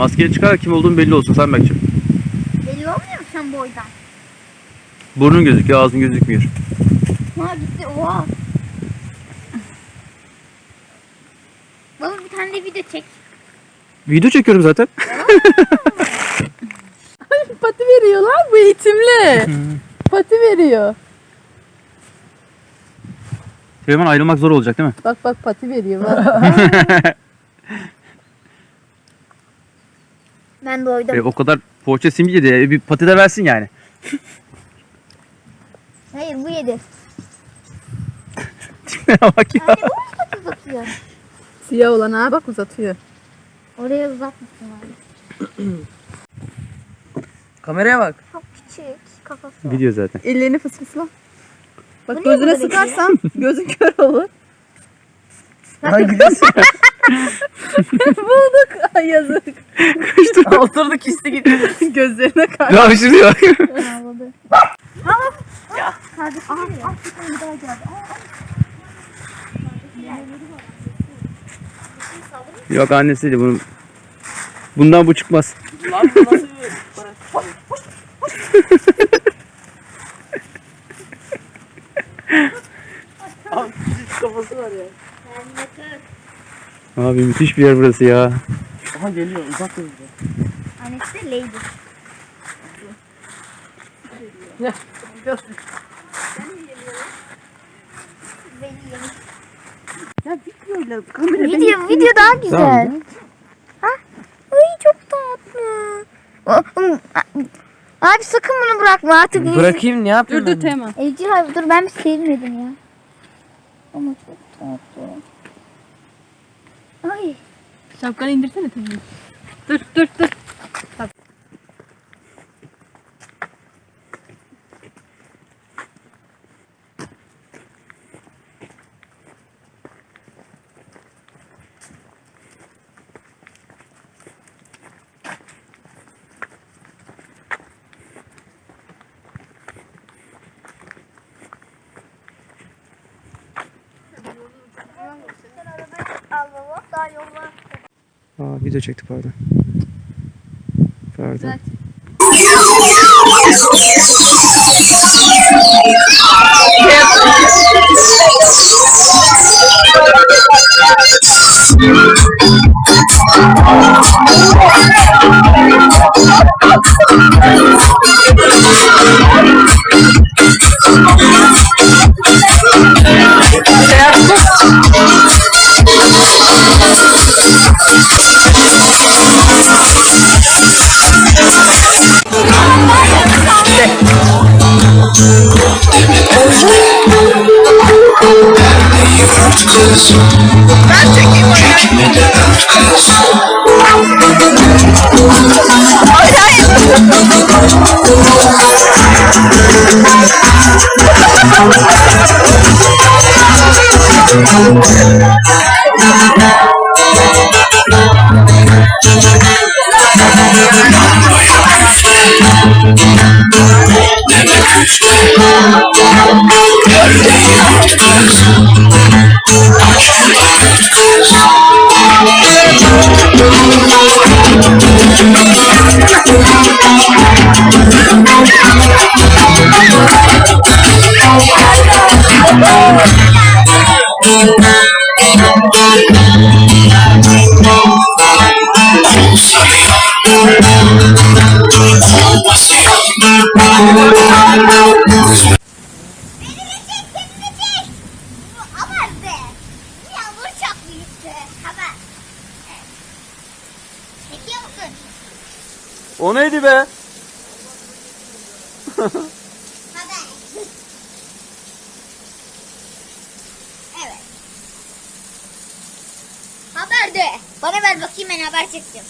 Maskeyi çıkar kim olduğun belli olsun sen bakayım. Belli olmuyor mu sen boydan? Burnun gözüküyor ağzın gözükmüyor. Ha gitti oha. Baba bir tane de video çek. Video çekiyorum zaten. Pati veriyor lan bu eğitimli. Pati veriyor. Süleyman ayrılmak zor olacak değil mi? Bak bak pati veriyor bak. Ben doydum. E, o kadar poğaça simge yedi. E, bir pati de versin yani. Hayır bu yedi. Bak ya. O uzatıyor? Siyah olan ha bak uzatıyor. Oraya uzatmışsın abi. Kameraya bak. Çok küçük kafası. Video zaten. Ellerini fısfısla. Bu Bak niye gözüne burada bekliyor? sıkarsan gözün kör olur. Lan gidiyorsun. Bulduk. Ay yazık. Oturdu kisti gitti. Gözlerine kar. Ya hışırıyor. Ağladı. Ya. Kardeşim geliyor. Al bir tane daha geldi. Yok annesiydi bunun. Bundan bu çıkmaz. Lan bu nasıl bir para? Abi kafası var ya. Abi müthiş bir yer burası ya. Aha geliyor uzak durdu. Annesi de Lady. Ya videoyla kamera Video, video daha güzel. Ha? Ay çok tatlı. Abi sakın bunu bırakma artık. Bırakayım ne yapayım Dur dur? Teğmen. Evcil hayvan dur ben bir sevmedim ya. Ama çok tatlı. Ay. Şapkanı indirsene Teğmen. Dur dur dur. Aa video çektik pardon. Pardon. Haber be. Yağmur çok büyüktü. O neydi be? Haber. evet. Haber de. Bana ver bakayım ben haber çektim.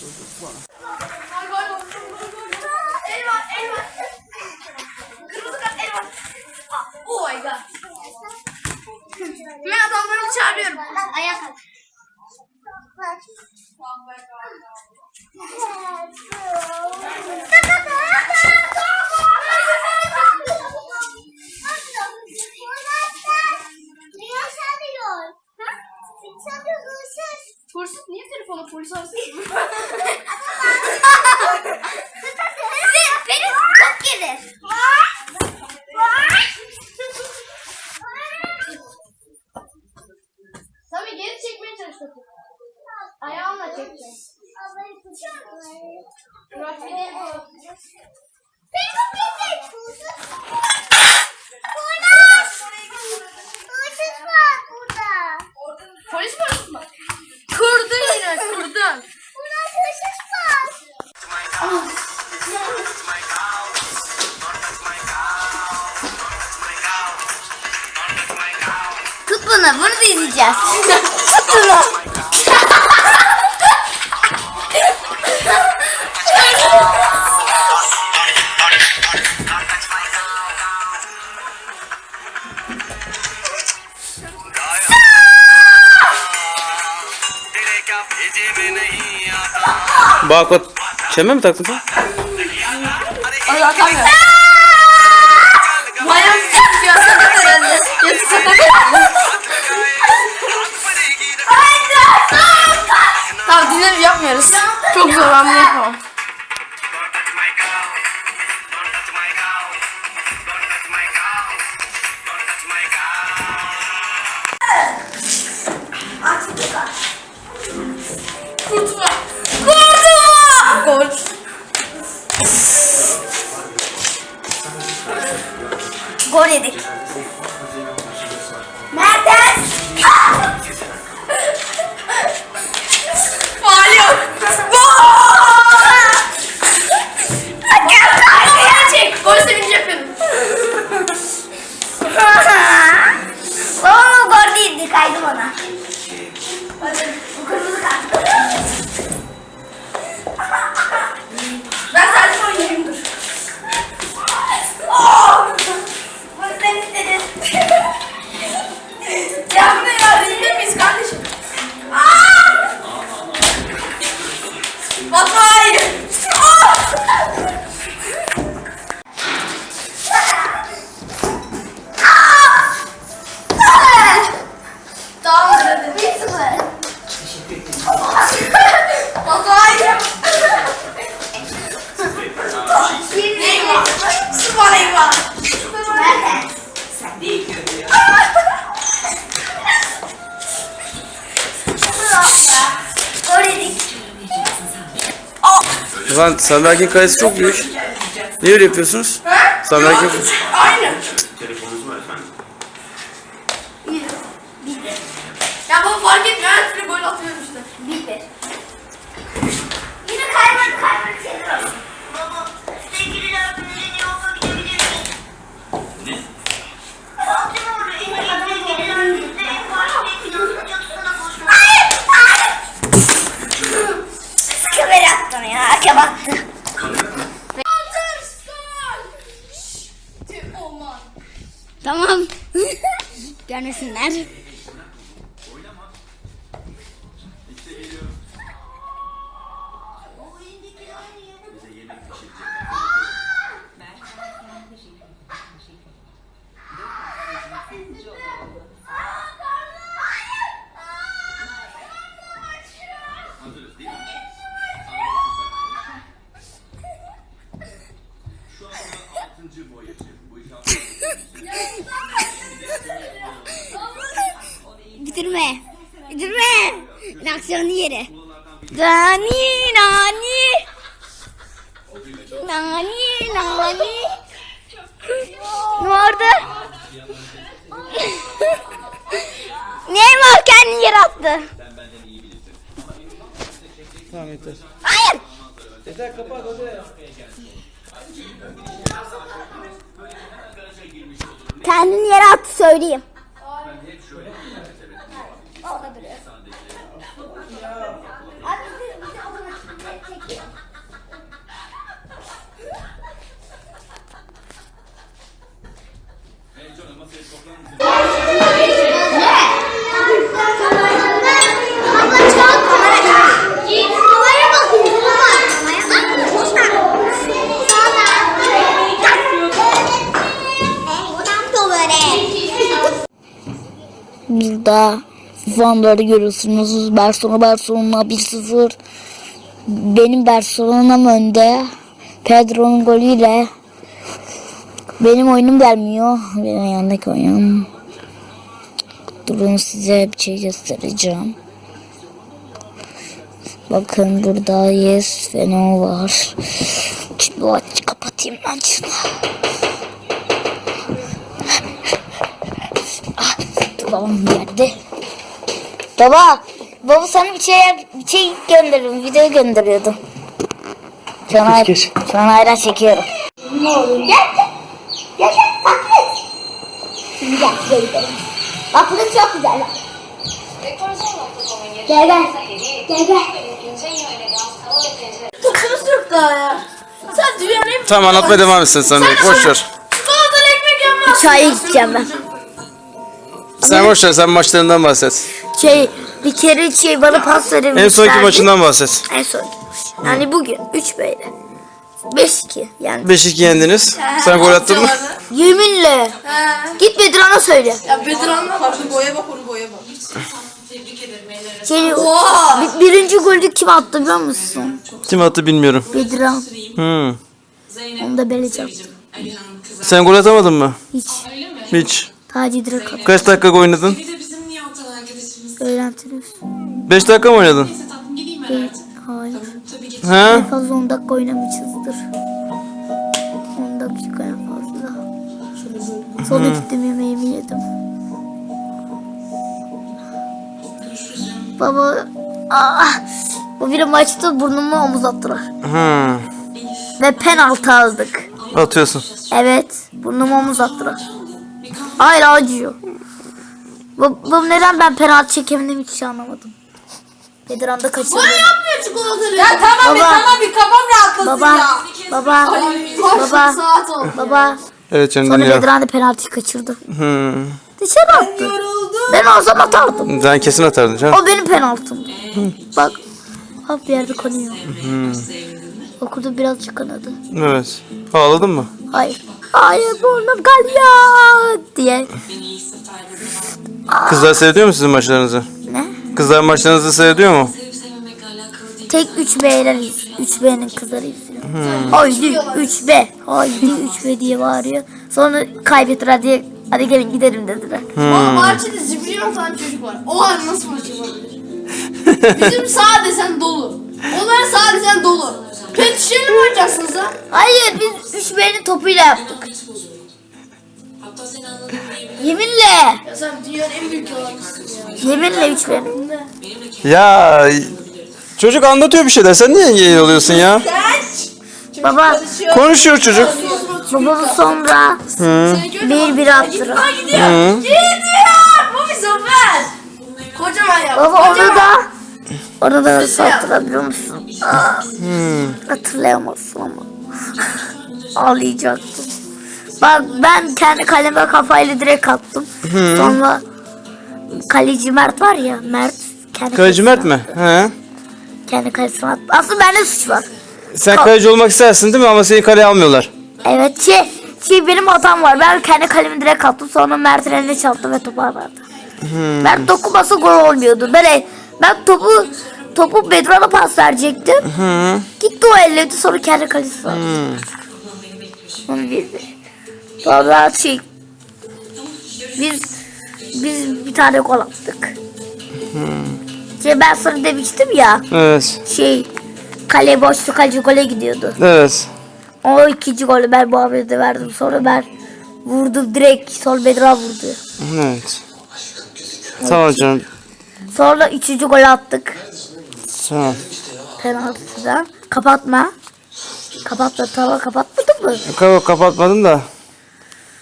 God. Ben adamları çağırıyorum. Ayağa kalk. Hırsız niye telefonu polis arasın. Benim çok gelir. onu bunu deneyeceğiz. Tut onu. Bak o mi taktın sen? Ay atamıyor. Bayağı sıkıntı. Şey Yasık atamıyor. Yasık atamıyor. Tamam dinlerim yapmıyoruz. Çok zor ben bunu yapamam. Don't touch my cow Don't touch cai do monarca. Ulan Sarılakin kalesi çok büyük. Niye öyle yapıyorsunuz? Sarılakin Aynı. Ya bu fark etmiyor. Her türlü gol atıyorum attın ya, hake battı. Tamam. Görmesinler. Bitirme. Bitirme. Reaksiyonu yeri. Nani nani. Nani nani. Ne oldu? Neymar kendini yere attı. Tamam yeter. Hayır. Kendini yere attı söyleyeyim. Olabilir. Puanları görüyorsunuz. Barcelona Barcelona 1-0. Benim Barcelona'm önde. Pedro'nun golüyle. Benim oyunum gelmiyor. Benim yanındaki oyun. Durun size bir şey göstereceğim. Bakın burada yes ve no var. Şimdi aç kapatayım ben şunu. Ah, babam geldi. Baba, baba sana bir şey bir şey gönderiyorum, video gönderiyordum. Şu an, geç. şu an ayran çekiyorum. Ne oluyor? Gel gel. Gel gel takip et. Şimdi gel şuraya gidelim. Bak burası çok güzel. Gel gel. Gel gel. Tıkırız yok daha ya. Sen dünyanın Tamam anlatmaya devam etsin sen direkt boş ver. Çaya gideceğim ben. Sen boş ver sen maçlarından bahset. Şey bir kere şey bana pas verilmişlerdi. En sonki maçından bahset. En son. Yani bugün 3 böyle. 5-2 yani. 5-2 yendiniz. Sen gol attın mı? Yeminle. Git Bedran'a söyle. Ya Bedirhan'la farklı boya bak onu boya bak. Şey, bir- birinci golü kim attı biliyor musun? Kim attı bilmiyorum. Bedran. Hmm. Onu da attı. Sen gol atamadın mı? Hiç. Hiç. Taci direkt attı. Kaç dakika oynadın? Öğrentiniz. 5 dakika mı oynadın? Değil. Hayır. Ha? En fazla 10 dakika oynamışızdır. 10 dakika en fazla. Sonra gittim yemeğimi yedim. Baba, ah, bu bir maçta burnumu omuz attılar. Hmm. Ve penaltı aldık. Atıyorsun. Evet, burnumu omuz attılar. Hayır acıyor. Bu, bu neden ben penaltı çekemedim hiç anlamadım. Bedirhan'da kaçırdı. Yapmıyor çikolatalı. Ya tamam Baba. tamam bir kafam rahatlasın Baba, ya. baba, Kaç baba, saat oldu. baba. Evet canım Sonra ya. Bedirhan da penaltıyı kaçırdı. Hmm. Dışarı attı. Yoruldum. Ben olsam atardım. Sen kesin atardın canım. O benim penaltım. Bak. Hop bir yerde kanıyor. Okulda birazcık kanadı. Evet. Ağladın mı? Hayır. Hayır burnum kanıyor diye. Kızlar seyrediyor mu sizin maçlarınızı? Ne? Kızlar maçlarınızı seyrediyor mu? Tek 3B'ler 3B'nin kızları izliyor. Haydi 3B. Haydi 3B diye bağırıyor. Sonra kaybettiler hadi, hadi gelin gidelim dediler. Oğlum bahçede zibilyon tane çocuk var. O an nasıl maç yapabilir? Bizim sağ desen dolu. Onların sağ desen dolu. Pet şişeyle mi oynayacaksınız ha? Hayır biz 3B'nin topuyla yaptık. Yeminle. Ya sen dünyanın en büyük yalancısın ya. Yeminle 3B'nin. Ya çocuk anlatıyor bir şeyler. Sen niye engel oluyorsun ya? Baba Konuşuyor çocuk. babamı sonra bir bir attılar. Ha gidiyor. Gidiyor. Bu bir zafer. Kocaman ya. Baba onu da onu da nasıl hatırlamıyor musun? Aa, Hatırlayamazsın ama. Ağlayacaktım. Bak ben kendi kaleme kafayla direkt attım. Sonra kaleci Mert var ya Mert kendi Kaleci Mert mi? He. Kendi kalesine attı. Aslında bende suç var. Sen kaleci olmak istersin değil mi? Ama seni kaleye almıyorlar. Evet şey, şey benim hatam var. Ben kendi kalemi direkt attım. Sonra Mert'in eline çarptı ve topu verdi. Mert dokunmasa gol olmuyordu. Ben, ben topu topu Bedran'a pas verecektim. Gitti o elledi sonra kendi kalesine attı. Onu bildi. Sonra şey biz biz bir tane gol attık. Şey ben sana demiştim ya Evet. şey kale boştu kaleci gole gidiyordu. Evet. O ikinci golü ben Muhammed'e verdim. Sonra ben vurdum direkt sol bedra vurdu. Evet. Tamam canım. Sonra üçüncü golü attık. Tamam. Penaltıdan. Kapatma. Kapatma tamam kapatmadın mı? Kapa kapatmadım da.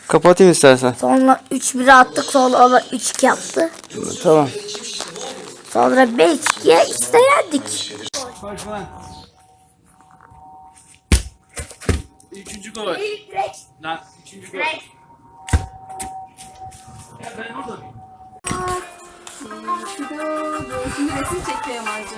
Kapatayım istersen. Sonra 3-1 attık. Sonra ona 3-2 yaptı. Tamam. Sonra 5-2'ye işte yendik. Üçüncü gol. Lan üçüncü gol. Şimdi resim çekiyor Marcı.